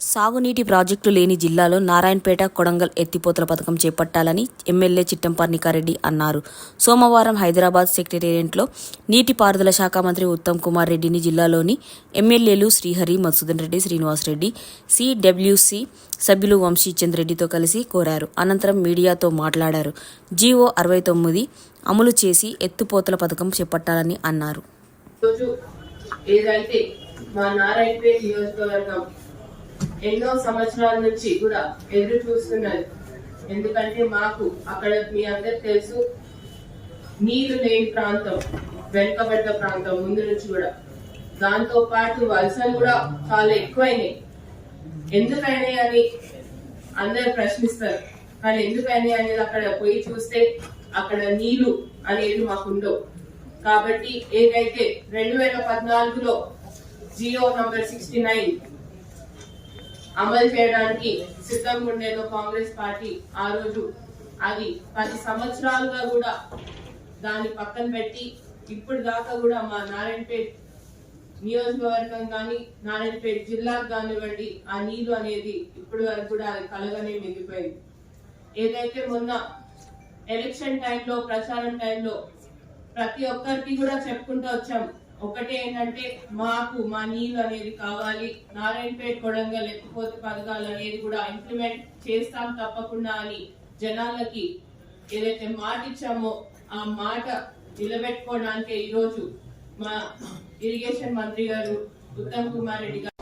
సాగునీటి ప్రాజెక్టు లేని జిల్లాలో నారాయణపేట కొడంగల్ ఎత్తిపోతల పథకం చేపట్టాలని ఎమ్మెల్యే చిట్టంపర్ణికారెడ్డి అన్నారు. సోమవారం హైదరాబాద్ సెక్రటేరియట్లో నీటిపారుదల శాఖ మంత్రి ఉత్తమ్ కుమార్ రెడ్డిని జిల్లాలోని ఎమ్మెల్యేలు శ్రీహరి మధుసూదన్ రెడ్డి శ్రీనివాసరెడ్డి సిడబ్ల్యూసి సభ్యులు వంశీచంద్ రెడ్డితో కలిసి కోరారు. అనంతరం మీడియాతో మాట్లాడారు. జీవో అరవై తొమ్మిది అమలు చేసి ఎత్తిపోతల పథకం చేపట్టాలని అన్నారు. ఏదైతే మా నారాయణపేట నియోజకవర్గం ఎన్నో సంవత్సరాల నుంచి కూడా ఎదురు చూస్తున్నది ఎందుకంటే మాకు అక్కడ మీ అందరికి తెలుసు నీళ్ళు లేని ప్రాంతం వెనుకబడ్డ ప్రాంతం ముందు నుంచి కూడా. దాంతో పాటు వలసలు కూడా చాలా ఎక్కువైనాయి. ఎందుకైనాయి అని అందరు ప్రశ్నిస్తారు. కానీ ఎందుకైనాయి అనేది అక్కడ పోయి చూస్తే అక్కడ నీళ్ళు అనేది మాకు ఉండవు. కాబట్టి ఏదైతే రెండు వేల పద్నాలుగులో జియో నంబర్ సిక్స్టీ నైన్ అమలు చేయడానికి సిద్ధంగా ఉండేదో కాంగ్రెస్ పార్టీ ఆ రోజు. అది పది సంవత్సరాలుగా కూడా దాన్ని పక్కన పెట్టి ఇప్పుడు దాకా కూడా మా నారాయణపేట్ నియోజకవర్గం కానీ నారాయణపేట జిల్లాకు కానివ్వండి ఆ నీళ్ళు అనేది ఇప్పటి వరకు కూడా అది కలగనే మిగిలిపోయింది. ఏదైతే మొన్న ఎలక్షన్ టైంలో ప్రచారం టైంలో ప్రతి ఒక్కరికి కూడా చెప్పుకుంటూ వచ్చాం. ఒకటే ఏంటంటే మాకు మా నీళ్ళు అనేది కావాలి. నారాయణపేట కొడంగల్ లేకపోతే పథకాలు అనేది కూడా ఇంప్లిమెంట్ చేస్తాం తప్పకుండా అని జనాలకి ఏదైతే మాట ఇచ్చామో ఆ మాట నిలబెట్టుకోవడానికి ఈరోజు మా ఇరిగేషన్ మంత్రి గారు ఉత్తమ్ కుమార్ రెడ్డి గారు